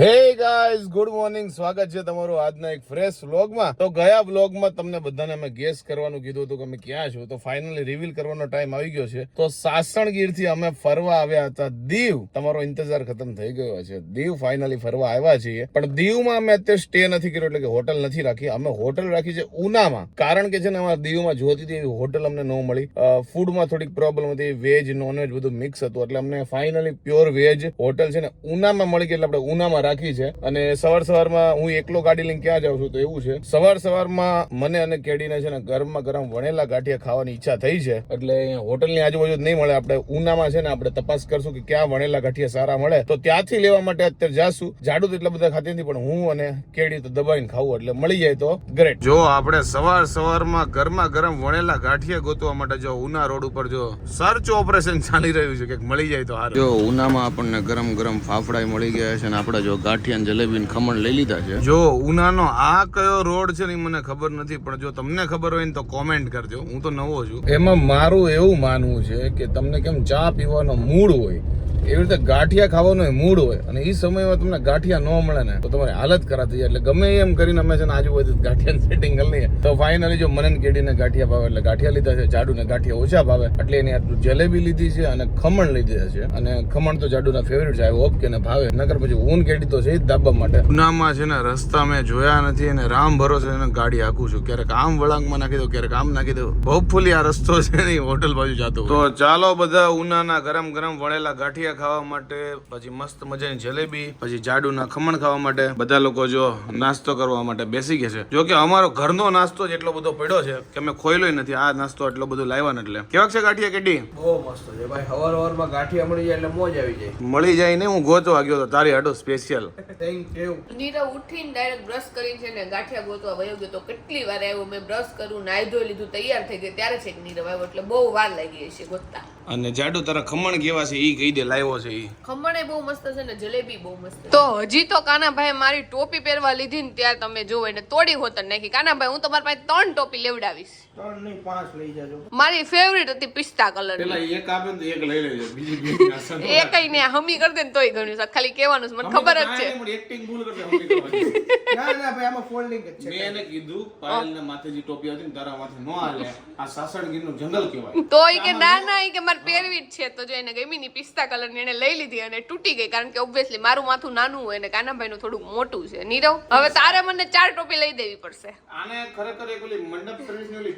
Hey guys good morning સ્વાગત છે તમારું આજના એક ફ્રેશ વ્લોગમાં તો ગયા વ્લોગમાં તમને બધાને અમે ગેસ કરવાનું કીધું હતું કે અમે ક્યાં છો તો ફાઇનલી રિવીલ કરવાનો ટાઈમ આવી ગયો છે. તો સાસણગીરથી અમે ફરવા આવ્યા હતા. દીવ. તમારો ઇંતજાર ખતમ થઈ ગયો છે દીવ ફાઇનલી ફરવા આવ્યા છીએ. પણ દીવમાં અમે અત્યારે સ્ટે નથી કર્યો એટલે કે હોટલ નથી રાખી. અમે હોટલ રાખી છે ઉનામાં. કારણ કે છે ને, અમારા દીવમાં જોતી હતી એવી હોટલ અમને ન મળી. ફૂડમાં થોડીક પ્રોબ્લેમ હતી વેજ નોનવેજ બધું મિક્સ હતું. એટલે અમને ફાઇનલી પ્યોર વેજ હોટલ છે ને, ઉનામાં મળી ગઈ. એટલે આપણે ઉનામાં રાખી છે. અને સવાર સવારમાં હું એકલો ગાડી લઈને ક્યાં જાઉં છું તો એવું છે. સવાર સવારમાં મને અને કેડીને છે ને ગરમમાં ગરમ વણેલા ગાંઠિયા ખાવાની ઈચ્છા થઈ છે. એટલે હોટલની આજુબાજુ જ નહીં મળે. આપણે ઉનામાં છે ને આપણે તપાસ કરશું કે ક્યાં વણેલા ગાંઠિયા સારા મળે. તો ત્યાંથી લેવા માટે અત્યારે જાશું. જાડુ તો એટલા બધા ખાતી નથી પણ હું અને કેડી તો દબાઈને ખાવું. એટલે મળી જાય તો ગ્રેટ જો આપણે સવાર સવારમાં ગરમા ગરમ વણેલા ગાંઠિયા ગોતવા માટે જો ઉના રોડ ઉપર જો સર્ચ ઓપરેશન ચાલી રહ્યું છે કે મળી જાય તો સારું. જો ઉનામાં આપણને ગરમ ગરમ ફાફડા મળી ગયા છે અને આપણે જો ગાંઠિયા જલેબી ખમણ લઈ લીધા છે. જો ઉનાનો આ કયો રોડ છે ને મને ખબર નથી, પણ જો તમને ખબર હોય ને તો કોમેન્ટ કરજો. હું તો નવો છું. એમાં મારું એવું માનવું છે કે તમને કેમ ચા પીવાનો મૂડ હોય એવી રીતે ગાંઠિયા ખાવાનો મૂડ હોય, અને એ સમયમાં તમને ગાંઠિયા ન મળે ને, તો તમારી હાલત ખરાબ થઈ જાય. એટલે ગમે એમ કરીને અમે છે ને આજુબાજુ ગાંઠિયા સેટિંગ કરી લઈએ. તો ફાઇનલી જો મનન કેડીને ગાંઠિયા ભાવે, એટલે ગાંઠિયા લીધા છે, જાડુને ગાંઠિયા ઓછા ભાવે. એટલે એની આટલું જલેબી લીધી છે અને ખમણ લીધા છે. અને ખમણ તો જાડુના ફેવરેટ છે આઈ હોપ કે ભાવે. નકર પછી ઊન કેડી તો છે જ દાબા માટે. ઉનામાં છે ને રસ્તા મેં જોયા નથી અને રામ ભરોસે એને ગાડી હાકું છું. ક્યારેક આમ વળાંકમાં નાખી દો, ક્યારેક આમ નાખી દો. હોપફુલી આ રસ્તો છે ને હોટલ બાજુ જતો તો ચાલો બધા ઉનાના ગરમ ગરમ વળેલા ગાંઠિયા ખાવા માટે પછી મસ્ત મજાની જલેબી પછી જાડુના ખમણ ખાવા માટે. બધા લોકો જો નાસ્તો કરવા માટે બેસી ગયા છે. જો કે અમારો ઘરનો નાસ્તો જ એટલો બધો પડ્યો છે કે અમે ખોયલોય નથી. આ નાસ્તો એટલો બધો લાવ્યા એટલે. કેવાક છે ગાંઠિયા કેડી? બહુ મસ્ત છે ભાઈ. હવાર હવારમાં ગાંઠિયા મળી જાય એટલે મોજ આવી જાય. મળી જાય ને હું ગોતવા ગયો તો તારી હાટો સ્પેશિયલ થેન્ક યુ નીરવ ઉઠીને ડાયરેક્ટ બ્રશ કરીને છે ને ગાંઠિયા ગોતવા વયો ગયો તો કેટલી વાર આવ્યો? મેં બ્રશ કરું નાઈ ધોઈ લીધું તૈયાર થઈ ગઈ. ત્યારે છે કે નીરવ આવ્યો એટલે બહુ વાર લાગી છે ગોતતા. અને જાડુ તારા ખમણ કેવા છે એ કહી દે લાવ્યો છે ખમણે બહુ મસ્ત છે ને જલેબી બહુ મસ્ત તો હજી તો કાનાભાઈ મારી ટોપી પહેરવા લીધી ને ત્યારે તમે જોવો એને તોડી હોતર નાખી. કાનાભાઈ હું તમારી પાસે ત્રણ ટોપી લેવડાવીશ. ત્રણ નહીં પાંચ લઈ જાજો. મારી ફેવરિટ હતી પિસ્તા કલર પેલા એક આપે તો એક લઈ લેજો બીજી બે એ કઈ ને હમી કરી દે ને તોય ઘણું છે. ખાલી કહેવાનું છે મને ખબર જ છે. એક્ટિંગ ભૂલ કરતા હમી. ના ના ભાઈ આમાં ફોલ્ડિંગ જ છે. મેં એને કીધું પાયલ ને માથેજી ટોપી હતી ને તારા માથે નો આલે આ સાસણગીરનું જંગલ કહેવાય. તો ઈ કે ના ના ઈ કે મારે પહેરવી જ છે તો જો એને ગમી ની પિસ્તા કલરની એને લઈ લીધી અને તૂટી ગઈ કારણ કે ઓબ્વિયસલી મારું માથું નાનું હોય અને કાનાભાઈ નું થોડું મોટું છે. નીરવ હવે તારે મને ચાર ટોપી લઈ દેવી પડશે. આને ખરેખર એક ઓલી મંડપ સર્વિસની ઓલી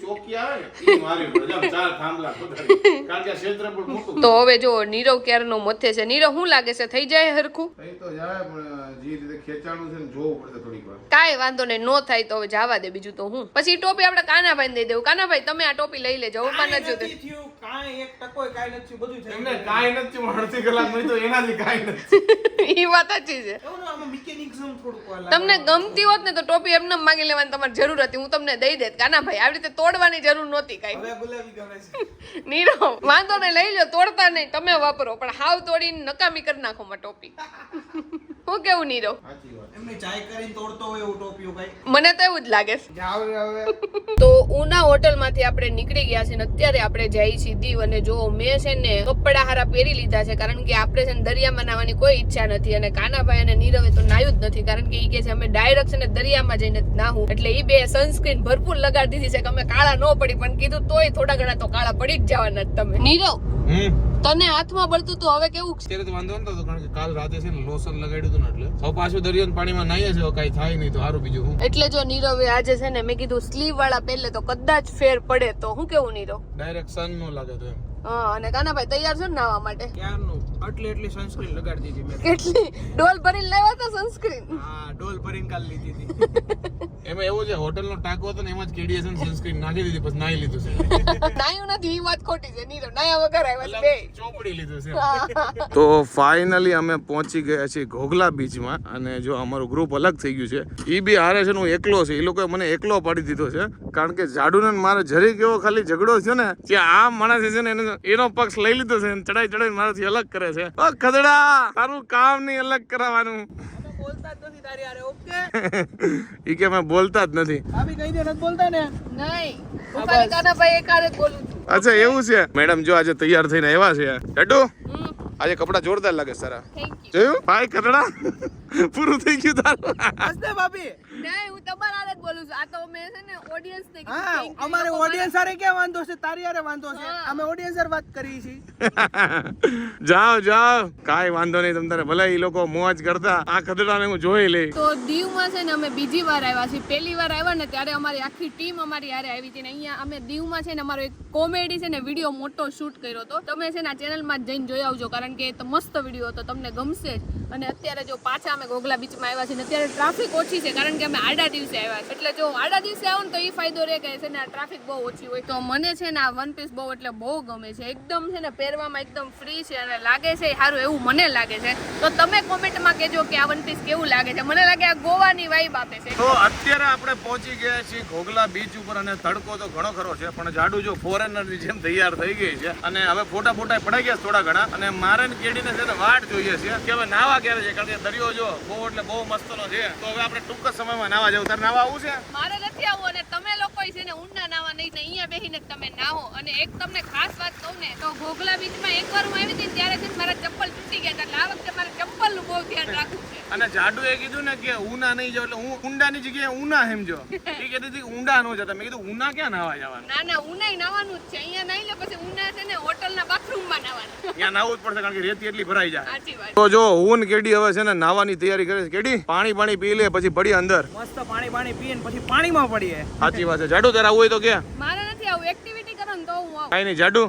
તો હવે જો નીરવ ક્યારનો મથે છે? નીરવ શું લાગે છે? થઈ જાય હરખું? થઈ તો જાય પણ જે રીતે ખેંચાણું છે ને જોવું પડશે થોડીક વાર. કાંઈ વાંધો નહીં નો થાય તો હવે જવા દે બીજું તો હું. પછી ટોપી ટોપી આપણે કાનાભાઈ દઈ દેવું. કાનાભાઈ તમે આ ટોપી લઈ લેજો હું પણ નથી નથી થયું. કાંઈ એક ટકોય કાંઈ નથી થયું. બધું થઈ એમને ગયું. કાંઈ નથી થયું, અડધી કલાક મળી તો એનાથી કાંઈ નથી ઈ વાત સાચી છે. એવું ને આમાં મિકેનિઝમ થોડુંક વાર તમને ગમતી હોત ને તો ટોપી એમને માંગી લેવાની તમારે જરૂર હતી. હું તમને દઈ દેત કાનાભાઈ આવી રીતે તોડવાની જરૂર નહોતી કાંઈ. નીરવ વાંધો નહીં લઈ લો તોડતા નહીં તમે વાપરો પણ હાવ તોડીને નકામી કરી નાખો માં ટોપી. હું કેવું નીરવ? ભાઈ મને તો એવું જ લાગે. છે જાવ રે હવે. તો ઉના હોટલમાંથી આપણે નીકળી ગયા છે ને અત્યારે આપણે જઈ છીએ દીવ અને જો મેં છે ને કપડા હારા પહેરી લીધા છે કારણ કે આપણે છે ને દરિયામાં નાહવાની કોઈ ઈચ્છા નથી અને કાનાભાઈ અને નીરવે તો નાહ્યું જ નથી કારણ કે એ કે છે અમે ડાયરેક્ટ છે ને દરિયામાં જઈને નાહું. એટલે એ બે સનસ્ક્રીન ભરપૂર લગાડી દીધી છે કે અમે કાળા ન પડી પણ કીધું તોય થોડા ઘણા તો કાળા પડી જ જવાના તમે. નીરવ તને હાથમાં બળતું તો હવે કેવું છે? અત્યારે તો વાંધો નતો કારણ કે કાલ રાતે છે ને લોશન લગાડ્યું હતું ને એટલે. હવે પાછું દરિયાના પાણીમાં નાહીએ છે કઈ થાય નહીં તો સારું બીજું હું. એટલે જો નીરવે આજે છે ને મેં કીધું સ્લીવ વાળા પહેલે તો કદાચ ફેર પડે તો હું કેવું નીરવ? ડાયરેક્ટ સન નો લાગે તો એમ. હા અને કાનાભાઈ તૈયાર છો ને નાવા માટે? ક્યારનું? આટલી એટલી સનસ્ક્રીન લગાડી દીધી મેં. કેટલી ડોલ ભરીને લેવા તો સનસ્ક્રીન હા ડોલ ભરીને કાલ લીધી હતી. એમાં એવું છે હોટેલ નો ટાંકો હતો ને એમાં જ કેડીએસ સનસ્ક્રીન નાખી દીધી પછી નાઈ લીધું છે. નાયું નથી ઈ વાત ખોટી છે. નીરવ નાયા વગર આવ્યા છે બે. ચોપડી લીધું છે. તો ફાઇનલી અમે પહોંચી ગયા છીએ ઘોઘલા બીચમાં અને જો અમારું ગ્રુપ અલગ થઈ ગયું છે એ બી હારે છે ને હું એકલો છે એ લોકોએ મને એકલો પાડી દીધો છે કારણ કે જાડુને ને મારે જરીક એવો ખાલી ઝઘડો છે ને જે આ માણસ છે ને એને એનો પક્ષ લઈ લીધો છે અને ચડાઈ ચડાઈ મારાથી અલગ કરે છે. ઓ ખદડા તારું કામ નહીં અલગ કરાવવાનું. બોલતા જ નથી તારી હારે ઓકે? ઈ કે અમે બોલતા જ નથી. ભાભી કહી દે નથી બોલતા ને? નહીં. હું ખાલી કાનાભાઈ એકારે બોલું છું. અચ્છા એવું છે. મેડમ જો આજે તૈયાર થઈને આવ્યા છે. ડડુ? આજે કપડા જોરદાર લાગે સારા. થેન્ક જોયું? ભાઈ ખદડા. પૂરું થઈ ગયું તારું. ભાભી. નહીં હું તમારા હારે જ બોલું છું. આ તો મેં છે ને ઓડિયન્સ ને હા અમારે ઓડિયન્સ હારે ક્યાં વાંધો છે? તારી હારે વાંધો છે. અમે ઓડિયન્સ હારે વાત કરી છીએ. જાઓ જાઓ. કાંઈ વાંધો નહીં તમ તારે. ભલે લોકો મોજ કરતા. આ ખદડાને હું જોઈ લઈ તો દીવમાં છે ને અમે બીજી વાર આવ્યા છીએ. પહેલી વાર આવ્યા ને ત્યારે અમારી આખી ટીમ અમારી હારે આવી હતી ને અહીંયા અમે દીવમાં છે ને અમારો એક કોમેડી છે ને વીડિયો મોટો શૂટ કર્યો હતો. તમે છે ને આ ચેનલમાં જઈને જોઈ આવજો કારણ કે એ તો મસ્ત વીડિયો હતો. તમને ગમશે જ. અને અત્યારે જો પાછા અમે ગોગલા બીચમાં આવ્યા છીએ ને અત્યારે ટ્રાફિક ઓછી છે, કારણ કે અમે આડા દિવસે આવ્યા છે એટલે જો આડા દિવસે આવો ને તો એ ફાયદો રહે કે છે ને આ ટ્રાફિક બહુ ઓછી હોય. તો મને છે ને આ વન પીસ બહુ એટલે બહુ ગમે છે. એકદમ છે ને પહેરવામાં એકદમ ફ્રી છે અને લાગે છે સારું એવું મને લાગે છે. તો તમે કોમેન્ટમાં કહેજો કે આ વન પીસ કેવું લાગે છે. મને લાગે આ ગોવાની વાઇબ આપે છે. તો અત્યારે આપણે પહોંચી ગયા છીએ ઘોઘલા બીચ ઉપર અને તડકો તો ઘણો ખરો છે, પણ જાડુ જો ફોરેનરની જેમ તૈયાર થઈ ગઈ છે અને હવે ફોટા ફોટા પડાઈ ગયા થોડા ઘણા અને મારે કેડીને છે ને વાટ જોઈએ છે. કે હવે નાવા ક્યારે છે? કારણ કે દરિયો જો, બહુ એટલે બહુ મસ્તનો છે. તો હવે આપણે ટૂંક સમયમાં નાવા જવું તારે નાવા આવું છે? મારે નથી આવવું અને તમે લોકો છે ને ઊંડા નાવા નહીં ને અહીંયા બેસીને તમે નાહો. અને એક તમને ખાસ વાત કહું ને તો ઘોઘલા બીચમાં એકવાર હું આવી હતી ત્યારે છે મારા ચપ્પલ તૂટી ગયા હતા. એટલે આ વખતે મારે ચપ્પલનું બહુ ધ્યાન રાખવું છે. અને જાડુ એ કીધું ને કે ઊના નહીં જાવ એટલે હું ઊંડાની જગ્યાએ ઊના સમજો એ કહેતી હતી ઊંડા નો જતા મેં કીધું ઊના ક્યાં નાવા જવાનું? ના ના ઉનાઈ નાવાનું જ છે. અહીંયા નહીં લે પછી ઉના છે ને હોટલના બાથરૂમમાં નાવાનું. ત્યાં નાવું જ પડશે કારણ કે રેતી એટલી ભરાઈ જાય. તો જો હું કેડી હવે છે ને નાવાની તૈયારી કરે છે. કેડી? પાણી પાણી પી લે પછી પડી અંદર. મસ્ત પાણી પાણી પીએ ને પછી પાણીમાં પડીએ. સાચી વાત છે. જાડુ તારા હોય તો કે મારે નથી આવું. એક્ટિવિટી કરો ને તો હું આવું. કાંઈ નહીં જાડુ.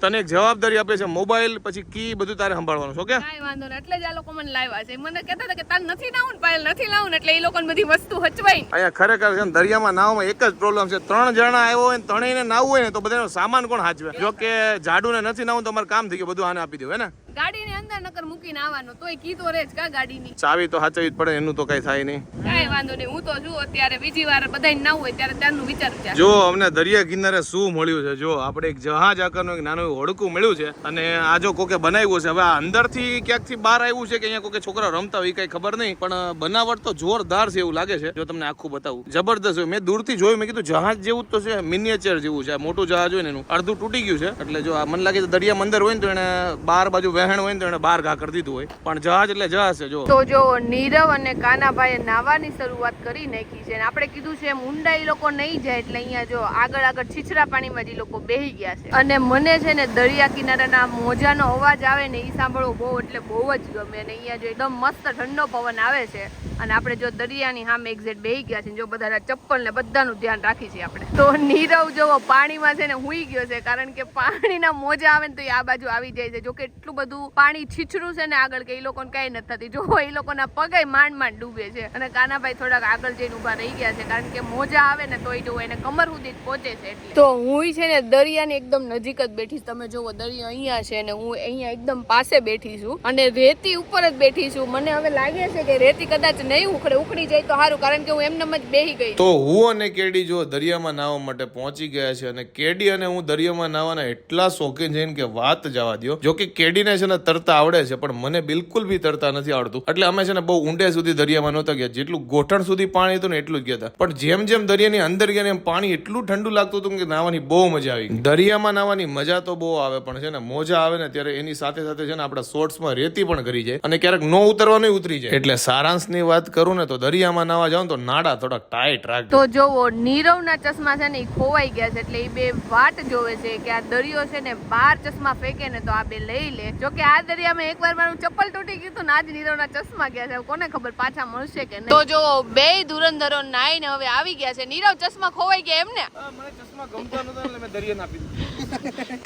તને એક જવાબદારી આપે છે મોબાઈલ પછી કી બધું તારે સંભાળવાનું છો કે કાંઈ વાંધો નહીં. એટલે જ આ લોકો મને લાવ્યા છે. મને કહેતા હતા કે તાર નથી નાવું પાયલ નથી લાવું એટલે એ લોકોને બધી વસ્તુ હચવાઈ. અહીંયા ખરેખર છે દરિયામાં નાવમાં એક જ પ્રોબ્લેમ છે. ત્રણ જણા આવ્યો હોય ને ત્રણેયને નાવું હોય ને તો બધાનો સામાન કોણ હાચવે? જો કે જાડુને નથી નાવું તો અમારે કામ થઈ ગયું બધું આને આપી દઉં હે ને? ગાડીની અંદર નકર મૂકીને આવવાનો તોય કીધો રે જ કા ગાડીની? ચાવી તો હાચવી જ પડે એનું તો કઈ થાય નહીં. કાંઈ વાંધો નહીં હું તો જો અત્યારે બીજી વાર બધાય ના હોય ત્યારે ત્યારનું વિચાર છે જો અમને દરિયા કિનારે શું મળ્યું છે જો આપણે એક જહાજ આકારનું એક નાનું હોડકું મળ્યું છે અને આ જો કોકે બનાવ્યું છે હવે આ અંદરથી ક્યાંકથી બહાર આવ્યું છે કે અહીંયા કોકે છોકરા રમતા હોય કઈ ખબર નહીં પણ બનાવટ તો જોરદાર છે એવું લાગે છે. જો તમને આખું બતાવું. જબરદસ્ત હોય. મેં દૂરથી જોયું મેં કીધું જહાજ જેવું જ તો છે મિનિએચર જેવું છે. મોટું જહાજ હોય ને એનું અડધું તૂટી ગયું છે. એટલે જો આ મને લાગે છે દરિયા મંદર હોય ને તો એને બાર બાજુ વહેણ હોય એને બહાર ઘા કરી દીધું હોય. પણ જહાજ એટલે જહાજ છે જો તો જો નીરવ અને કાનાભાઈએ નાવાની શરૂઆત કરી નાખી છે અને આપણે કીધું છે એમ ઊંડા એ લોકો નહીં જાય એટલે અહીંયા જો આગળ આગળ છીછરા પાણીમાં જ લોકો બેહી ગયા છે. અને મને છે ને દરિયા કિનારાના મોજાનો અવાજ આવે ને એ સાંભળવો બહુ એટલે બહુ જ ગમે. અને અહીંયા જો એકદમ મસ્ત ઠંડો પવન આવે છે અને આપણે જો દરિયાની સામે એક્ઝેટ બેહી ગયા છે જો બધા ચપ્પલ ને બધાનું ધ્યાન રાખી છે આપણે. તો નીરવ જો પાણીમાં છે ને હુઈ ગયો છે કારણ કે પાણીના મોજા આવે ને તો એ આ બાજુ આવી જાય છે. જો કે એટલું બધું પાણી છીછરું છે ને આગળ કે એ લોકોને કઈ નથી થતી. જો એ લોકોના પગે માંડ માંડ ડૂબે છે. અને કાનાભાઈ થોડાક આગળ જઈને ઊભા રહી ગયા છે. કારણ કે મોજા આવે ને તોય જોવો એને કમર સુધી જ પહોંચે છે એટલે. તો હું છે ને દરિયાની એકદમ નજીક જ બેઠી તમે જોવો દરિયો અહીંયા છે ને હું અહીંયા એકદમ પાસે બેઠી છું. અને રેતી ઉપર જ બેઠી છું. મને હવે લાગે છે કે રેતી કદાચ નહીં ઉખડે ઉખડી જાય તો સારું. કારણ કે હું એમનેમ જ બેહી ગઈ તો હું અને કેડી જો દરિયામાં નાહવા માટે પહોંચી ગયા છે અને કેડી અને હું દરિયામાં નાહવાના એટલા શોખીન છે ને કે વાત જવા દો જો કે કેડીને છે ને તરતા આવડે છે, પણ મને બિલકુલ બી તરતા નથી આવડતું. એટલે અમે છે ને બહુ ઊંડે સુધી દરિયામાં નહોતા ગયા. જેટલું ગોઠણ સુધી પાણી હતું ને એટલું જ ગયા હતા. પણ જેમ જેમ દરિયાની અંદર ગયા એમ પાણી એટલું ઠંડુ લાગતું હતું કે નાવાની બહુ મજા આવી દરિયામાં નાવાની મજા તો બહુ આવે, પણ છે ને મોજા આવે ને ત્યારે એની સાથે સાથે છે ને આપણા શોર્ટ્સમાં રેતી પણ કરી જાય અને ક્યારેક નો ઉતરવાનું ઉતરી જાય. એટલે સારાંશની વાત કરું ને તો દરિયામાં નાવા જાવ તો નાડા થોડાક ટાઈટ રાખજો. તો જોવો, નીરવના ચશ્મા છે ને ખોવાઈ ગયા છે, એટલે એ બે વાટ જોવે છે કે આ દરિયો છે ને બાર ચશ્મા ફેંકે ને તો આ બે લઈ લે. જો કે આ દરિયામાં એકવાર મારું ચપ્પલ તૂટી ગયું હતું ને આજ નીરવના ચશ્મા ગયા છે. કોને ખબર પાછા મળશે કે નહીં? તો જો બે ધુરંધરો નાઈને હવે આવી ગયા છે. નીરવ ચશ્મા ખોવાઈ ગયા એમને. મને ચશ્મા ગમતા નતા એટલે મેં દરિયા આપી દીધું.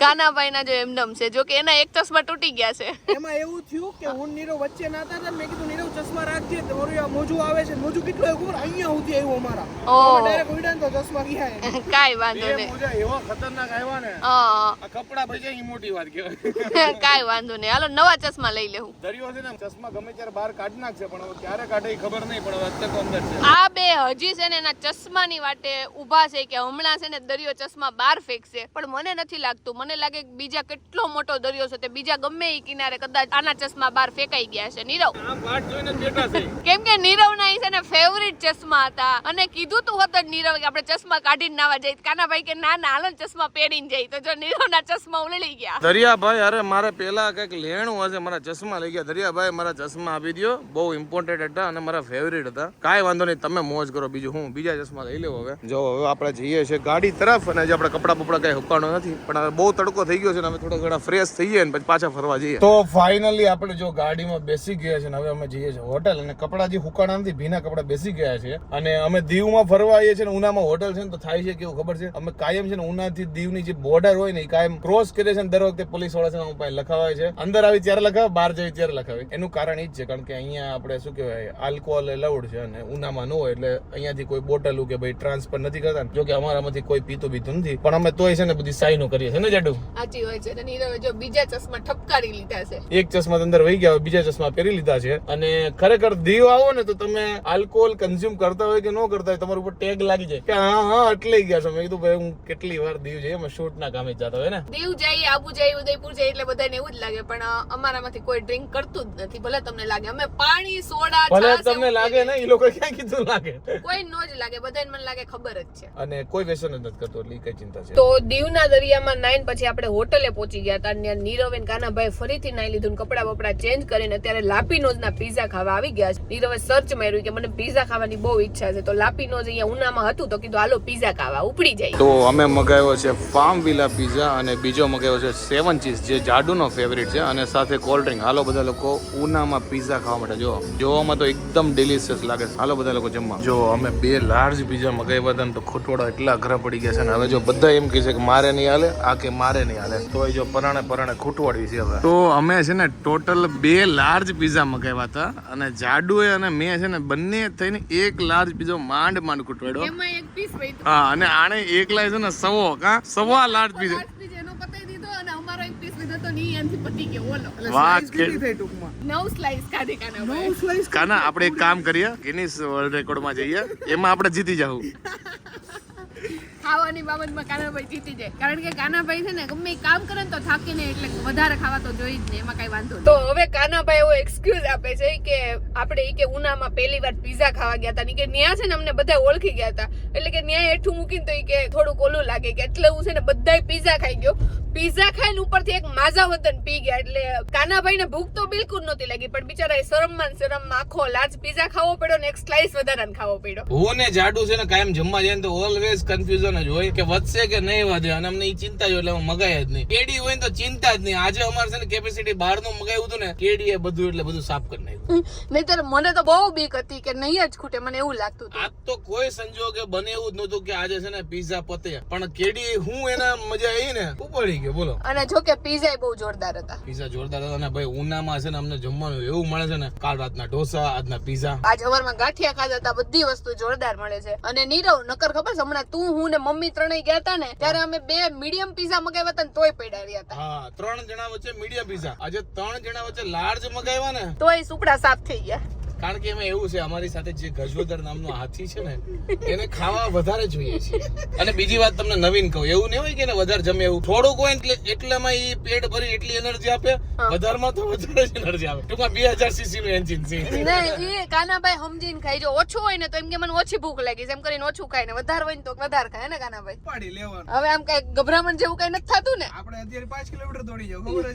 કાનાભાઈ ના જો એમનેમ છે જો કે એના એક ચશ્મા તૂટી ગયા છે. એમાં એવું થયું કે હું નીરવ વચ્ચે નાતા હતા મેં કીધું નીરવ ચશ્મા રાખજે તો મારું આ મોજું આવે છે. મોજું કેટલું આવ્યું ખબર? અહીંયા સુધી આવ્યું અમારા. ઓ. ડાયરેક્ટ ઉડાન તો ચશ્મા ગયા કાઈ વાંધો નહીં. મોજા એવા ખતરનાક આવ્યા ને હા આ કપડા ભજે ઈ મોટી વાત કહેવાય. કાઈ વાંધો નહીં. હાલો નવા ચશ્મા લઈ લેવું. દરિયો છે ને ચશ્મા ગમે ત્યારે બહાર કાઢ નાખશે પણ હવે ક્યારે કાઢે ખબર નહીં પણ અત્યારે તો અંદર છે. આ બે હજી છે ને એના ચશ્માની વાટે ઊભા છે કે હમણાં છે ને દરિયો ચશ્મા બહાર ફેંકશે. પણ મને નથી લાગતું. મને લાગે કે બીજા કેટલો મોટો દરિયો છે તે બીજા ગમે એ કિનારે કદાચ આના ચશ્મા બહાર ફેંકાઈ ગયા છે. નીરવ. આ વાટ જોઈને જ બેઠા છે. કેમ કે નીરવ ના છે ને ફેવરિટ ચશ્મા હતા. અને કીધું તું હતું નીરવ કે આપણે ચશ્મા કાઢીને નાવા જઈએ. કાનાભાઈ કે ના ના આલન ને ચશ્મા પહેરીને જઈ તો જો નીરવના ચશ્મા ઉલળી ગયા. દરિયાભાઈ અરે મારે પેલા કંઈક લેણું હશે. મારા ચશ્મા લઈ ગયા. દરિયાભાઈ મારા ચશ્મા આપી દો બહુ ઇમ્પોર્ટન્ટ હતા અને મારા ફેવરિટ હતા. કાંઈ વાંધો નહીં તમે મોજ કરો. બીજું હું બીજા ચશ્મા લઈ લેવો હવે. જો હવે આપણે જઈએ છીએ ગાડી તરફ અને જે આપણે કપડા બપડા કઈ હુકાણો નથી. પણ હવે બહુ તડકો થઈ ગયો છે ને અમે થોડા ઘણા ફ્રેશ થઈએ ને પછી પાછા ફરવા જઈએ. તો ફાઇનલી આપણે જો ગાડીમાં બેસી ગયા છે ને હવે અમે જઈએ છીએ હોટલ અને કપડાં જે હુકાણા નથી ભીના કપડા બેસી ગયા છે અને અમે દીવમાં ફરવા આવીએ છીએ ને ઉનામાં હોટલ છે ને તો થાય છે કેવું ખબર છે? અમે કાયમ છે ને ઉનાથી દીવની જે બોર્ડર હોય ને એ કાયમ ક્રોસ કરે છે ને દર વખતે પોલીસવાળા છે ને પાસે લખાવાય છે. અંદર આવી ત્યારે લખાવે, બહાર જાય ત્યારે લખાવે. એનું કારણ એ જ છે કારણ કે અહીંયા આપણે શું કહેવાય આલ્કોહોલ એલાઉડ છે અને ઉનામાં ન હોય એટલે અહીંયાથી કોઈ બોટલ કે ભાઈ ટ્રાન્સફર નથી કરતા. જો કે અમારામાંથી કોઈ પીતું બીતું નથી. પણ અમે તોય છે ને બધી સાઈનો કરીએ છે ને જાડુ? સાચી હોય છે. અને નીરવે જો બીજા ચશ્મા ઠપકારી લીધા છે. એક ચશ્મા અંદર વહી ગયા બીજા ચશ્મા પહેરી લીધા છે. અને ખરેખર દીવ આવો ને તો તમે આલ્કોહોલ કન્ઝ્યુમ કરતા હોય કે ન કરતા હોય તમારા ઉપર ટેગ લાગી જાય કે હા હા એટલે ગયા છો. મેં કીધું ભાઈ હું કેટલી વાર દીવ જઈએ અમે શૂટ ના કામે જતા હોય ને. દીવ જઈએ આબુ જઈએ ઉદયપુર જઈએ એટલે બધાને એવું જ લાગે. પણ અમારામાંથી કોઈ ડ્રિંક કરતું જ નથી. ભલે તમને લાગે. અમે પાણી સોડા ભલે તમને લાગે ને એ લોકો ક્યાં કીધું લાગે? કોઈ નો જ લાગે. બધાને મને લાગે ખબર જ છે. અને કોઈ વ્યસન જ નથી કરતો એટલે કઈ ચિંતા છે? તો દીવના દરિયામાં નાઈન પછી આપણે હોટલે પહોંચી ગયા હતા. ત્યાં નીરવ અને કાનાભાઈ ફરીથી નાઈ લીધું કપડા બપડા ચેન્જ કરીને અત્યારે લાપીનોઝના પીઝા ખાવા આવી ગયા છે. નીરવે સર્ચ માર્યું કે મને પીઝા ખાવાની બહુ ઈચ્છા છે. તો લાપીનોઝ અહીંયા ઉનામાં હતું તો કીધું, હાલો પીઝા ખાવા, ઉપડી જાય. તો અમે મગાવ્યો છે ફાર્મ વિલા પીઝા અને બીજો મગાવ્યો છે સેવન ચીઝ જે જાડુનો ફેવરિટ છે અને સાથે કોલ્ડ ડ્રિંક હાલો, બધા લોકો ઉનામાં પીઝા ખાવા માટે જો જોવામાં તો એકદમ ડિલિશિયસ લાગે છે. હાલો, બધા લોકો જમવા. જો અમે બે લાર્જ પીઝા મગાવ્યા હતા ને તો ખોટવાડા એટલા અઘરા પડી ગયા છે ને, હવે જો બધા એમ કહે છે કે મારે નહીં હાલે આ કે મારે નહીં હાલે. તો એ જો પરાણે પરાણે ખૂટવાડવી છે હવે. તો અમે છે ને ટોટલ બે લાર્જ પીઝા મગાવ્યા હતા અને જાડુએ અને મેં છે ને બંને થઈને એક લાર્જ પીઝો માંડ માંડ ખૂટવાડ્યો. એમાં એક પીસ વૈતું હા અને આણે એકલા છે ને સવો કા? સવા લાર્જ પીઝો એનો પતાઈ દીધો અને અમારો એક પીસ લીધો તો ની એનથી પતી ગયો. બોલો વાહ Size કેટલી થઈ ટૂંકમાં? નવ સ્લાઈસ ખાધી કાના નવ slice કાના આપણે એક કામ કરીએ ગિનિસ વર્લ્ડ રેકોર્ડમાં જઈએ. એમાં આપણે જીતી જાવું ખાવાની બાબતમાં કાનાભાઈ જીતી જાય. કારણ કે કાનાભાઈ છે ને ગમે કામ કરે ને તો થાકીને એટલે વધારે ખાવા તો જોઈ જ ને એમાં કઈ વાંધો તો હવે કાનાભાઈ એવો એક્સક્યુઝ આપે છે કે આપણે એ કે ઉનામાં પહેલી વાર પીઝા ખાવા ગયા હતા ને કે ન્યા છે ને અમને બધા ઓળખી ગયા હતા. એટલે કે ન્યા હેઠું મૂકીને તો એ કે થોડુંક ઓલું લાગે કે એટલે હું છે ને બધા પીઝા ખાઈ ગયો. પીઝા ખાઈને ઉપરથી એક માઝા વતન પી ગયા. એટલે કાનાભાઈને ભૂખ તો બિલકુલ નહોતી લાગી પણ બિચારા શરમમાં શરમમાં આખો લાર્જ પીઝા ખાવો પડ્યો ને એક સ્લાઈસ વધારાને ખાવો પડ્યો. હું જાડું છે ને કાયમ જમવા જાય ને તો ઓલવેઝ કન્ફ્યુઝન જ હોય કે વધશે કે નહીં વધે અને અમને એ ચિંતા જ એટલે અમે મગાય જ નહીં. કેડી હોય ને તો ચિંતા જ નહીં. આજે અમારે છે ને કેપેસિટી બહારનું મગાવ્યું હતું ને કેડી એ બધું એટલે બધું સાફ કરી નાખ્યું. નહીતર મને તો બહુ બીક હતી કે નહીં જ ખૂટે મને એવું લાગતું હતું. આજ તો કોઈ સંજોગે બને એવું જ નહોતું કે આજે છે ને પીઝા પતે. પણ કેડી હું એના મજા આવી ને. ઉપડી ગયો બોલો. અને જો કે પીઝા બહુ જોરદાર હતા. પીઝા જોરદાર હતા અને ભાઈ ઉનામાં છે ને અમને જમવાનું એવું મળે છે ને કાલ રાતના ઢોસા આજના પીઝા. આજ હવારમાં ગાંઠિયા ખાધા હતા બધી વસ્તુ જોરદાર મળે છે. અને નીરવ નકર ખબર છે હમણાં તું હું ને મમ્મી ત્રણેય ગયા હતા ને ત્યારે અમે બે મીડિયમ પીઝા મગાવ્યા હતા ને તોય પડ્યા રહ્યા હતા. હા ત્રણ જણા વચ્ચે મીડિયમ પીઝા. આજે ત્રણ જણા વચ્ચે લાર્જ મગાવ્યા ને. તોય સુપડા સાફ થઈ ગયા. કારણ કે એમાં એવું છે અમારી સાથે જે ગજોદર નામનો હાથી છે ને એને ખાવા વધારે જોઈએ છે. અને બીજી વાત તમને નવીન કહું એવું નહીં હોય કે એને વધારે જમે એવું. થોડુંક હોય એટલે એટલામાં એ પેટ ભરી એટલી એનર્જી આપે વધારમાં તો વધારે જ એનર્જી આપે. ટૂંકમાં બે હજાર સીસી નું એન્જિન છે. એ કાનાભાઈ સમજીને ખાઈ જો. ઓછું હોય ને તો એમ કે મને ઓછી ભૂખ લાગી છે. એમ કરીને ઓછું ખાય ને વધારે હોય ને તો વધારે ખાય ને કાનાભાઈ? પાડી લેવાનું. હવે આમ કઈ ગભરામણ જેવું કઈ નથી થતું ને? આપણે અત્યારે પાંચ કિલોમીટર દોડી જાવ ખબર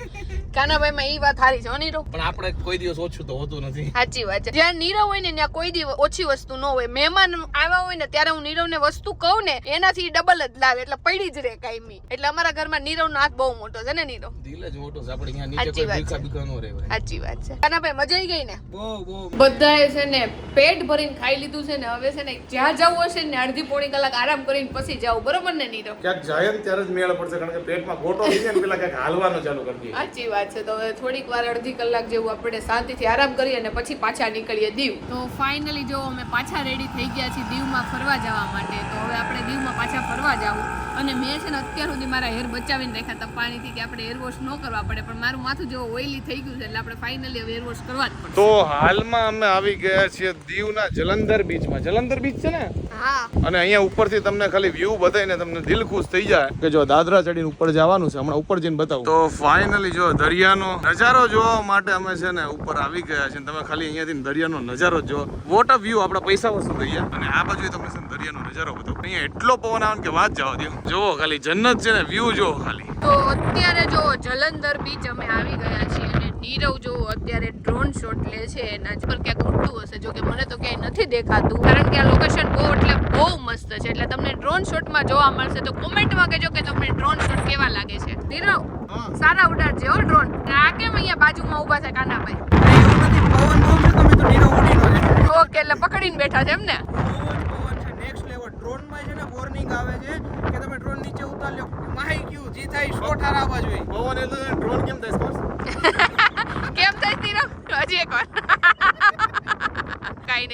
કાનાભાઈ માં એ વાત હારી છે પણ આપણે કોઈ દિવસ ઓછું તો હોતું નથી. સાચી વાત છે. જ્યાં નીરવ હોય ને ત્યાં કોઈ દી ઓછી વસ્તુ ન હોય. મહેમાન આવ્યા હોય ને ત્યારે હું નીરવ ને વસ્તુ કહું ને એનાથી ડબલ જ લાવે એટલે પડી જ રે કાયમી એટલે અમારા ઘરમાં નીરવ નો હાથ બહુ મોટો છે ને નીરવ? દિલ જ મોટો છે. આપણે અહીંયા નીચે સાચી કોઈ વાત છે. ભીખા ભીખા નો રહેવાય. સાચી વાત છે. કાનાભાઈ મજા આવી ગઈ ને? બહુ બહુ. બધાએ છે ને પેટ ભરીને ખાઈ લીધું છે ને હવે છે ને જ્યાં જવું હશે ને અડધી પોણી કલાક આરામ કરીને પછી જાવ બરોબર ને નીરવ? ક્યાંક જાય ને ત્યારે જ મેળ પડશે કારણ કે પેટમાં ગોટો થઈ જાય ને પેલા ક્યાંક હાલવાનું ચાલુ કરી દે સાચી વાત છે. તો હવે થોડીક વાર અડધી કલાક જેવું આપણે શાંતિથી આરામ કરીએ અને પછી પાછા નીકળીએ દીવ. તો ફાઇનલી જો અમે પાછા રેડી થઈ ગયા છીએ દીવમાં ફરવા જવા માટે તો હવે આપણે દીવમાં પાછા ફરવા જવું. અને મેં છે ને અત્યાર સુધી મારા હેર બચાવીને રાખ્યા હતા પાણીથી કે આપણે હેર વોશ ન કરવા પડે પણ મારું માથું જો ઓઇલી થઈ ગયું છે એટલે આપણે ફાઇનલી હવે હેર વોશ કરવા જ પડે તો હાલમાં અમે આવી ગયા છીએ દીવના જલંધર બીચમાં જલંધર બીચ છે ને? હા. અને અહીંયા ઉપરથી તમને ખાલી વ્યૂ બતાવીને તમને દિલ ખુશ થઈ જાય. કે જો દાદરા ચડીને ઉપર જવાનું છે હમણાં ઉપર જઈને બતાવું. તો ફાઇનલી જો દરિયાનો નજારો જોવા માટે અમે છે ને ઉપર આવી ગયા છે તમે ખાલી અહીંયાથી દરિયાનો નજારો જો વોટ વ્યૂ આપણા પૈસા વસૂલ થઈ ગયા? અને આ બાજુ તમને દરિયાનો નજારો બધો અહીંયા એટલો પવન આવે કે વાત જવા દો જોવો ખાલી જન્નત છે ને વ્યૂ જોવો ખાલી. તો અત્યારે જો જલંધર બીચ અમે આવી ગયા છીએ નીરવ જો અત્યારે ડ્રોન શોટ લે છે એના પર ક્યાંક ઉડતું હશે જો કે મને તો ક્યાંય નથી દેખાતું. કારણ કે આ લોકેશન બહુ એટલે બહુ મસ્ત છે. એટલે તમને ડ્રોન શોટમાં જોવા મળશે તો કોમેન્ટમાં કહેજો કે તમને ડ્રોન શોટ કેવા લાગે છે. નીરવ સારા ઉડાડજે હો ડ્રોન આ કેમ અહીંયા બાજુમાં ઊભા છે કાનાભાઈ? ઓકે એટલે પકડીને બેઠા છે એમ ને? પવન પવન છે ડ્રોનમાં છે ને વોર્નિંગ આવે છે? કે તમે ડ્રોન નીચે ઉતાર લ્યો માહી ગયું જી થાય શોટ ઠાર જોઈએ ભવન એટલે ડ્રોન કેમ થાય કેમ થાય નીરવ હજી એક વાર કાઈ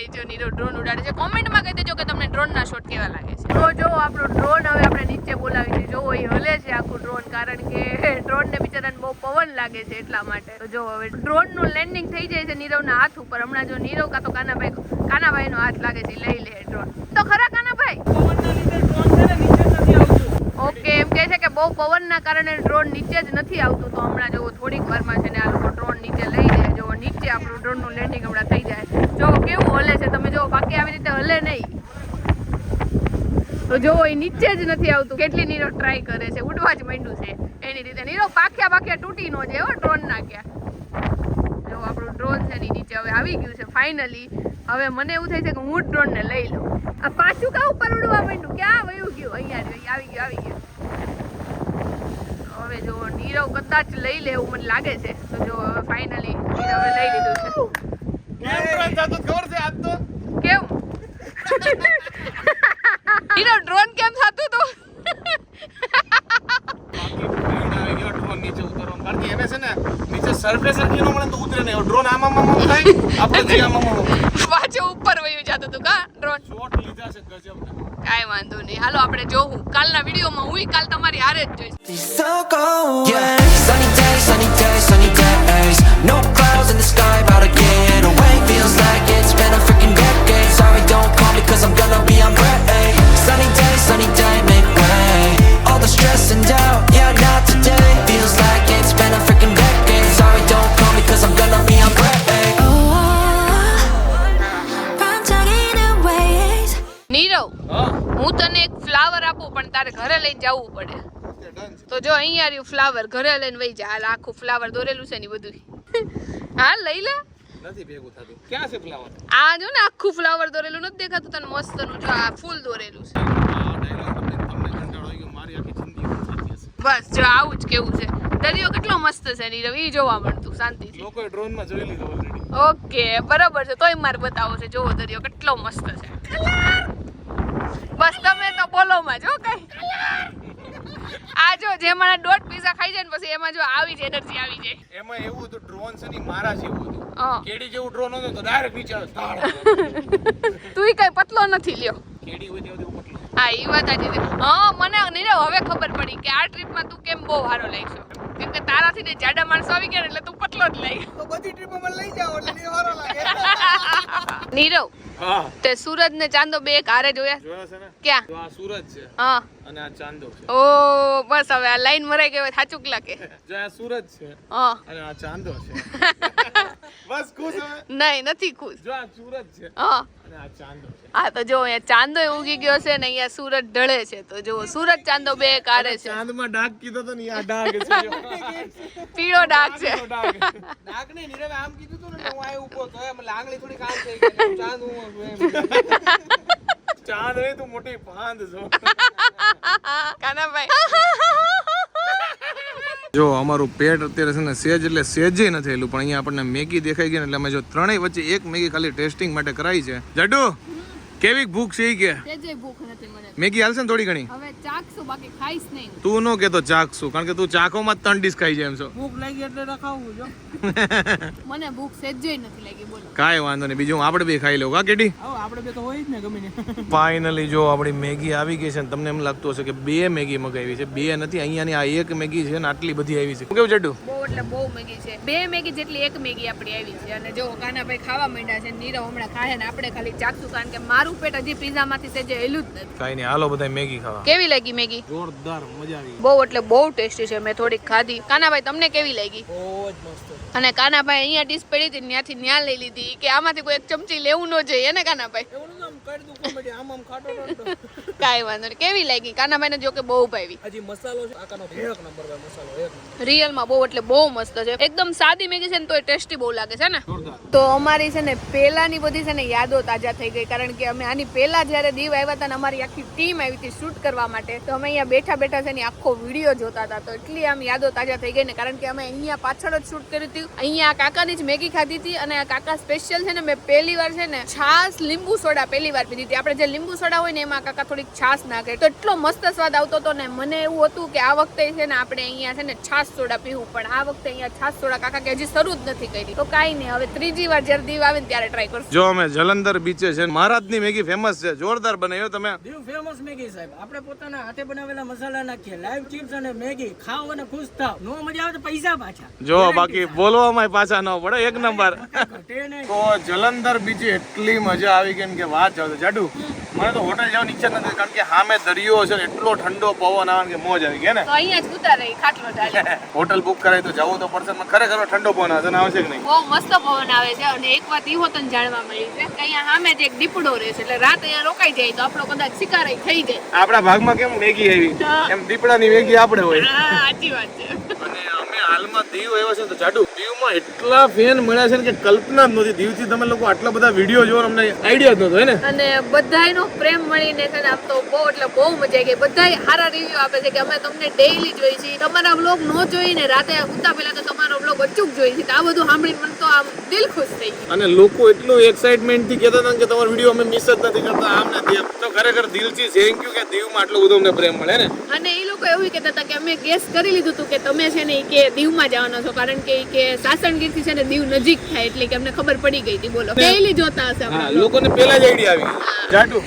જો ડ્રોન ઉડાડે છે. કોમેન્ટમાં કહી દેજો કે તમને ડ્રોનના શોટ કેવા લાગે છે. તો જો આપણું ડ્રોન હવે આપણે નીચે બોલાવી છે. જો એ હલે છે આખું ડ્રોન કારણ કે ડ્રોનને બિચારાને બહુ પવન લાગે છે એટલા માટે. તો જો હવે ડ્રોનનું લેન્ડિંગ થઈ જાય છે નીરવના હાથ ઉપર. હમણાં જો નીરવ કાં તો કાનાભાઈ કાનાભાઈનો હાથ લાગે છે લઈ લે ડ્રોન તો ખરા કાનાભાઈ? પવનના લીધે ડ્રોન છે ને નીચે નથી આવતું. ઓકે એમ કહે છે કે બહુ પવનના કારણે ડ્રોન નીચે જ નથી આવતું. તો હમણાં જો થોડીક વારમાં છે ને આ લોકો ડ્રોન નીચે લઈ જાય જો નીચે આપણું ડ્રોનનું લેન્ડિંગ હમણાં થઈ જાય જો કેવું હલે છે તમે જો બાકી આવી રીતે હલે નહીં તો નીચે જ નથી આવતું. કેટલી નીરો ટ્રાય કરે છે ઉડવા જ માંડ્યું છે. એની રીતે નીરો પાખ્યા પાખ્યા તૂટી નો જાય ડ્રોન નાખ્યા જો આપણું ડ્રોન છે એની નીચે હવે આવી ગયું છે ફાઇનલી હવે મને એવું થાય છે કે હું જ ડ્રોન ને લઈ લઉં. આ પાછું કા ઉપર ઉડવા માંડ્યું? ક્યાં વયું ગયું? અહીંયા આવી ગયું આવી ગયું. હવે જો નીરવ કદાચ લઈ લે એવું મને લાગે છે. તો જો હવે ફાઇનલી નીરવે લઈ લીધું છે. કેમ? નીરવ ડ્રોન કેમ થતું તું? એને કાંઈ વાંધો નહીં. હાલો, આપણે જોવું. કાલના વિડીયોમાં હું કાલ તમારી હારે જ જોઈશ. Please don't go away. Sunny તારે ઘરે લઈને જવું પડે. તો જો અહીંયા રહ્યું ફ્લાવર ઘરે લઈને વહી જા. હાલ આખું ફ્લાવર દોરેલું છે ને બધું હા લઈ લે. નથી ભેગું થતું. ક્યાં છે ફ્લાવર આ જો ને આખું ફ્લાવર દોરેલું નથી દેખાતું તને મસ્તનું. જો આ ફૂલ દોરેલું છે. બસ જો આવું જ કેવું છે. દરિયો કેટલો મસ્ત છે નીરવ એ જોવા મળતું શાંતિ લોકોએ ડ્રોનમાં જોઈ લીધો ઓલરેડી ઓકે બરાબર છે. તોય મારે બતાવો છે. જોવો દરિયો કેટલો મસ્ત છે. બસ તમે તો બોલોમાં જો કઈ. આ જો જે મને દોઢ પીઝા ખાઈ જાય ને પછી એમાં જો આવી જ એનર્જી આવી જાય. એમાં એવું હતું ડ્રોન છે ને મારા જેવું હતું. કેડી જેવું ડ્રોન હતું તો ડાયરેક્ટ નીચે. તું કઈ પતલો નથી લ્યો. કેડી હોય તેવું પતલું. હા એ વાત સાચી છે. હા મને નીરવ હવે ખબર પડી કે આ ટ્રીપમાં તું કેમ બહુ સારો લાગ્યો? કેમ કે તારાથી ને જાડા માણસો આવી ગયા એટલે તું પતલો જ લઈ તો બધી ટ્રીપોમાં લઈ જાઓ એટલે નીરવ હારો લાગે. નીરવ તે સૂરજ ને ચાંદો બે એક હારે જોયા? જોયા છે ને? ક્યાં? આ સુરત છે. હા. અને આ ચાંદો છે. ઓ બસ હવે આ લાઈન મરાઈ ગઈ સાચું લાગે. જો આ સુરત છે. હા. અને આ ચાંદો છે. બસ ખુશ હવે? નહીં નથી ખુશ. જો આ સુરત છે. હા. હા તો જો અહીંયા ચાંદો ઉગી ગયો છે ને અહીંયા સુરત ઢળે છે. તો જો સુરત ચાંદો બે કારે છે. ચાંદમાં ડાઘ કીધો તો ને આ છે. પીળો ડાઘ છે. ડાક નીરવે આમ કીધું તું ને હું આ ઊભો તો એમ લાંગળી થોડી કામ થઈ ગઈ ચાંદ હું એમ. ચાંદ નહીં તું મોટી પાંદ છો. કાનાભાઈ. જો, અમારું પેટ અત્યારે છે ને સેજ એટલે સેજે નથી થયેલું પણ અહીંયા આપણને મેગી દેખાઈ ગઈ એટલે અમે જો ત્રણેય વચ્ચે એક મેગી ખાલી ટેસ્ટિંગ માટે કરાઈ છે. જડુ! કેવી ભૂખ છે કે? તેજે ભૂખ નથી મને. મેગી હાલશે ને થોડી ઘણી? હવે ચાખશું બાકી ખાઈશ નહીં. તું નો કેતો ચાખશું કારણ કે તું ચાખોમાં જ ત્રણ ડીશ ખાઈ જાય એમ છો. ભૂખ લાગી એટલે રખાવું જો. મને ભૂખ સેજે નથી લાગી બોલો. કાઈ વાંધો નહીં બીજું આપણે બે ખાઈ લઉં કા કેટી આવો આપણે બે તો હોય જ ને ગમે ને. ફાઇનલી જો આપણી મેગી આવી ગઈ છે ને તમને એમ લાગતું હશે કે બે મેગી મગાવી છે બે નથી અહીંયાની આ એક મેગી છે ને આટલી બધી આવી છે. કેવું જડું બહુ એટલે બહુ મેગી છે. બે મેગી જેટલી એક મેગી આપણી આવી છે. અને જો કાનાભાઈ ખાવા માંડ્યા છે નીરવ હમણાં ખાય ને આપણે ખાલી ચાખશું કારણ કે મારું પેટ હજી પીઝા માંથી સેજે હેલું જ નથી. કાંઈ નહીં હાલો બધા મેગી ખાવા. કેવી લાગી મેગી? જોરદાર મજા આવી બહુ એટલે બહુ ટેસ્ટી છે મેં થોડીક ખાધી. કાનાભાઈ તમને કેવી લાગી? બહુ જ મસ્ત. અને કાનાભાઈ અહીંયા ડીશ પડી હતી ત્યાંથી ન્યા લઈ લીધી કે આમાંથી કોઈ એક ચમચી લેવું ન જોઈએ ને કાનાભાઈ. કાંઈ વાંધો નહીં. કેવી લાગી? કાનાભાઈને જો કે બહુ ભાવી. હજી મસાલો છે આકાનો એક નંબર ભાઈ મસાલો એક રિયલમાં બહુ એટલે બહુ મસ્ત છે. એકદમ સાદી મેગી છે ને તોય ટેસ્ટી બહુ લાગે છે ને? તો અમારી છે ને પેલાની બધી છે ને યાદો તાજા થઈ ગઈ કારણ કે અમે આની પહેલા જ્યારે દીવ આવ્યા હતા ને અમારી આખી ટીમ આવી હતી શૂટ કરવા માટે તો અમે અહીંયા બેઠા બેઠા છે ને આખો વીડિયો જોતા હતા. તો એટલી આમ યાદો તાજા થઈ ગઈ ને કારણ કે અમે અહીંયા પાછળ જ શૂટ કરી હતું. અહીંયા કાકાની જ મેગી ખાધી હતી અને આ કાકા સ્પેશિયલ છે ને મેં પહેલી વાર છે ને છાસ લીંબુ સોડા પહેલી વાર પીધી હતી. આપણે જે લીંબુ સોડા હોય ને એમાં કાકા થોડીક છાસ નાખે તો એટલો મસ્ત સ્વાદ આવતો હતો ને મને એવું હતું કે આ વખતે છે ને આપણે અહીંયા છે ને છાસ સોડા પીવું. પણ આ વખતે અહીંયા છાસ સોડા કાકા કે હજી શરૂ જ નથી કરી. તો કાંઈ નહીં હવે ત્રીજી વાર જ્યારે દીવ આવે ને ત્યારે ટ્રાય કરશું. જો અમે જલંધર બીચે છે મહારાજની મેગી ફેમસ છે. જોરદાર બનાવ્યો તમે. દીવ ફેમસ મેગી સાહેબ. આપણે પોતાના હાથે બનાવેલા મસાલા નાખીએ. લાઈવ ચિપ્સ અને મેગી. ખાવ અને ખુશ થાવ નો મજા આવે તો પૈસા પાછા. જો બાકી બોલવામાં પાછા ન પડે. એક નંબર. તો જલંધર બીચે એટલી મજા આવી ગઈ કે વાત જાવ જાડુ મને તો હોટલ જવાની ઈચ્છા નથી કારણ કે સામે દરિયો છે એટલો ઠંડો પવન આવે કે મોજ આવી ગયા ને? અહીંયા જ ઉતારે ખાટલો ઢાળી. હોટલ બુક કરાય તો જવું તો પડશે ખરેખર ઠંડો પવન આવે તને આવશે કે નહીં? બહુ મસ્ત પવન આવે છે અને એક વાત ઈ હોતન જાણવા મળી છે કે અહીંયા સામે જ એક દીપડો રહે છે એટલે રાત અહીંયા રોકાઈ જાય તો આપણો કદાચ શિકારાઈ થઈ જાય. આપણા ભાગમાં કેમ મેગી આવી? એમ દીપડાની મેગી આપણે હોય. હા સાચી વાત છે. હાલમાં દીવ એવો છે તો જાડુ દીવમાં એટલા ફેન મળ્યા છે ને કે કલ્પના જ નહોતી. દીવથી તમે લોકો આટલા બધા વીડિયો જોવો અમને આઈડિયા જ નહોતો ને? અને બધાયનો પ્રેમ મળીને છે ને આમ તો બહુ એટલે બહુ મજા આવી બધાય સારા રિવ્યુ આપે છે કે અમે તમને ડેઈલી જોઈ છીએ. તમારા બ્લોગ નો જોઈને રાતે ઉતા પહેલા તો તમારો બ્લોગ અચૂક જોઈ છે. આ બધું સાંભળીને મને તો આમ દિલ ખુશ થઈ ગયું. અને લોકો એટલું એક્સાઇટમેન્ટથી કહેતા હતા કે તમારો વીડિયો અમે મિસ જ નથી કરતા. આમ નથી તો ખરેખર દિલથી થેન્ક યુ કે દીવમાં આટલો બધું અમને પ્રેમ મળે ને? અને એ લોકો એવું કહેતા હતા કે અમે ગેસ કરી લીધું હતું કે તમે છે ને કે દીવમાં જવાના છો કારણ કે કે સાસણગીરથી છે ને દીવ નજીક થાય એટલે કે અમને ખબર પડી ગઈ હતી બોલો. પહેલી જોતા હશે લોકોને પહેલા જ આઈડિયા આવી જાટુ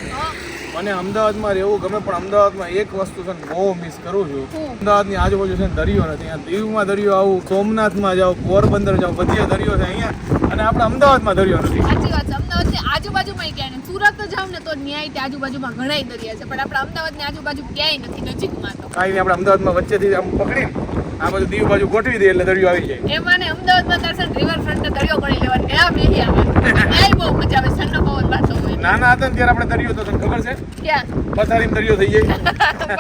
મને અમદાવાદમાં રહેવું ગમે પણ અમદાવાદમાં એક વસ્તુ છે બહુ મિસ કરું છું. અમદાવાદની આજુબાજુ છે ને દરિયો નથી અહીંયા દીવમાં દરિયો આવું સોમનાથમાં જાઓ પોરબંદર જાઓ બધી દરિયો છે અહીંયા અને આપણે અમદાવાદમાં દરિયો નથી. સાચી વાત છે અમદાવાદની આજુબાજુમાં ક્યાંય સુરત જાવ ને તો ન્યાય તે આજુબાજુમાં ઘણાય દરિયા છે પણ આપણે અમદાવાદની આજુબાજુ ક્યાંય નથી નજીકમાં તો. કાંઈ નહીં આપણે અમદાવાદમાં વચ્ચેથી આમ પકડીને આ બધું દીવ બાજુ ગોઠવી દે એટલે દરિયો આવી જાય. એમાં ને અમદાવાદમાં દર્શન રિવર ફ્રન્ટ દરિયો ગણી લેવાનો. ત્યાં બેસી આવે. બહુ મજા આવે. સન્નો પવન વાતો હોય. નાના હતા ત્યારે આપણે દરિયો તો તને ખબર છે? ક્યાં? પથારી દરિયો થઈ જાય.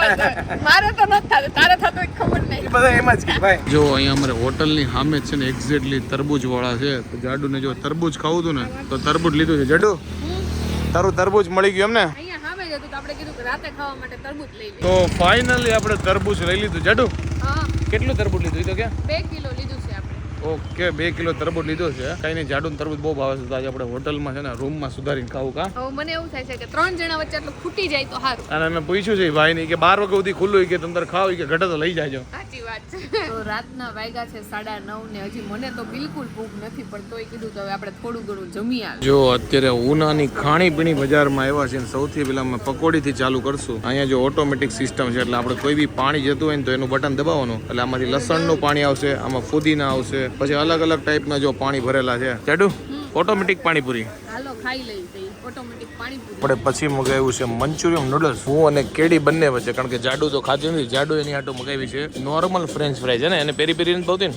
મારે તો નથી થતું. તારે થતું ખબર નહીં. બધા એમ જ કે ભાઈ. જો અહીંયા અમારે હોટલની સામે જ છે ને એક્ઝેક્ટલી તરબૂજ વાળા છે. તો જાડુને જો તરબૂજ ખાવું હતું ને તો તરબૂજ લીધું છે. જાડુ તારું તરબૂચ મળી ગયું એમ ને અહીંયા સામે જ હતું તો આપણે કીધું કે રાતે ખાવા માટે તરબૂચ લઈ લઈએ તો ફાઇનલી આપણે તરબૂચ લઈ લીધું. જાડુ હા. કેટલું તરબૂચ લીધું? કે તો ક્યાં બે કિલો લીધું ઓકે બે કિલો તરબૂચ લીધો છે. કઈ નહીં જાડુ તરબૂચ બહુ ભાવે છે. આજે આપણે હોટલમાં છે ને રૂમમાં સુધારીને ખાવું કા? મને એવું થાય છે કે ત્રણ જણા વચ્ચે એટલું ખૂટી જાય તો સારું. અને મેં પૂછ્યું છે ભાઈ ની કે બાર વાગે સુધી ખુલ્લું હોય કે તમે તારે ખાવ કે ઘટે તો લઈ જાજો. સાચી વાત છે. તો રાતના વાગ્યા છે સાડા નવ ને હજી મને તો બિલકુલ ભૂખ નથી પણ તોય કીધું તો હવે આપણે થોડું ઘણું જમી આવે જો અત્યારે ઉનાની ખાણીપીણી બજારમાં આવ્યા છે અને સૌથી પહેલા અમે પકોડીથી ચાલુ કરશું. અહીંયા જો ઓટોમેટિક સિસ્ટમ છે એટલે આપણે કોઈ બી પાણી જતું હોય ને તો એનું બટન દબાવવાનું. એટલે આમાંથી લસણનું પાણી આવશે આમાં ફુદીના આવશે પછી અલગ અલગ ટાઈપના જો પાણી ભરેલા છે. ચાડુ ઓટોમેટિક પાણીપુરી. હાલો ખાઈ લઈ જઈ ઓટોમેટિક પાણીપુરી. આપણે પછી મગાવ્યું છે મંચુરિયન નૂડલ્સ હું અને કેડી બંને વચ્ચે કારણ કે જાડુ તો ખાતી નથી જાડુ એની આટો મગાવી છે. નોર્મલ ફ્રેન્ચ ફ્રાઈ છે ને એને પેરી પેરી નથી ભાવતી ને?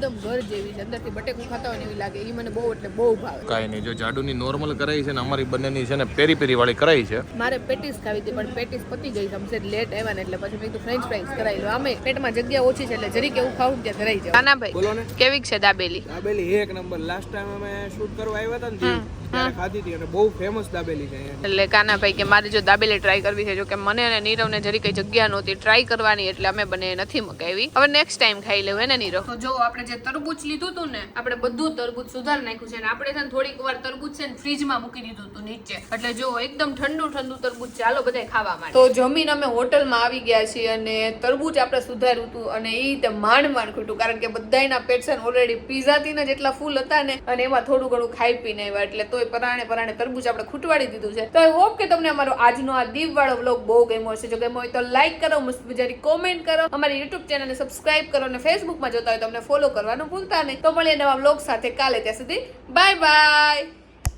એકદમ ઘર જેવી છે. અંદરથી બટેકું ખાતા હોય ને એવી લાગે. એ મને બહુ એટલે બહુ ભાવે. કાંઈ નહીં જો જાડુની નોર્મલ કરાઈ છે ને અમારી બંનેની છે ને પેરી પેરી વાળી કરાઈ છે. મારે પેટીસ ખાવી હતી પણ પેટીસ પતી ગઈ સમસે લેટ આવ્યા ને એટલે પછી મેં કીધું ફ્રેન્ચ ફ્રાઈઝ કરાવી લો આમે પેટમાં જગ્યા ઓછી છે એટલે જરીક એવું ખાવું ત્યાં ધરાઈ જાય નાના ભાઈ બોલો ને. કેવી છે દાબેલી? દાબેલી એક નંબર. લાસ્ટ ટાઈમ અમે શૂટ કરવા આવ્યા હતા ને ત્યારે ખાધી હતી અને બહુ ફેમસ દાબેલી છે એટલે કાનાભાઈ કે મારે જો દાબેલી ટ્રાય કરવી છે જો કે મને અને નીરવને જરી કઈ જગ્યા નહોતી ટ્રાય કરવાની એટલે અમે બંને નથી મગાવી. હવે નેક્સ્ટ ટાઈમ ખાઈ લેવું હે ને નીરવ? તો જો આપણે જે તરબૂચ લીધું હતું ને આપણે બધું તરબૂચ સુધારી નાખ્યું છે અને આપણે છે ને થોડીક વાર તરબૂચ છે ને ફ્રીજમાં મૂકી દીધું હતું નીચે. એટલે જો એકદમ ઠંડુ ઠંડુ તરબૂચ ચાલો બધા ખાવા માટે. તો જમીન અમે હોટલમાં આવી ગયા છીએ અને તરબૂચ આપણે સુધાર્યું હતું અને એ રીતે માંડ માંડ ખૂટ્યું કારણ કે બધાયના પેટ છે ઓલરેડી પીઝાથી ને જેટલા ફૂલ હતા ને અને એમાં થોડું ઘણું ખાઈ પીને આવ્યા. એટલે તો તોય પરાણે પરાણે તરબૂચ આપણે ખૂટવાડી દીધું છે. તો હોપ કે તમને અમારો આજનો આ દીપ વાળો વ્લોગ બહુ ગમ્યો હશે. જો ગમ્યો હોય તો લાઈક કરો, મસ્ત મજાની કોમેન્ટ કરો. અમારી યુટ્યુબ ચેનલને સબસ્ક્રાઇબ કરો અને ફેસબુકમાં જોતા હોય તો અમને ફોલો કરવાનું ભૂલતા નહીં. તો મળીએ નવા વ્લોગ સાથે કાલે ત્યાં સુધી. Bye bye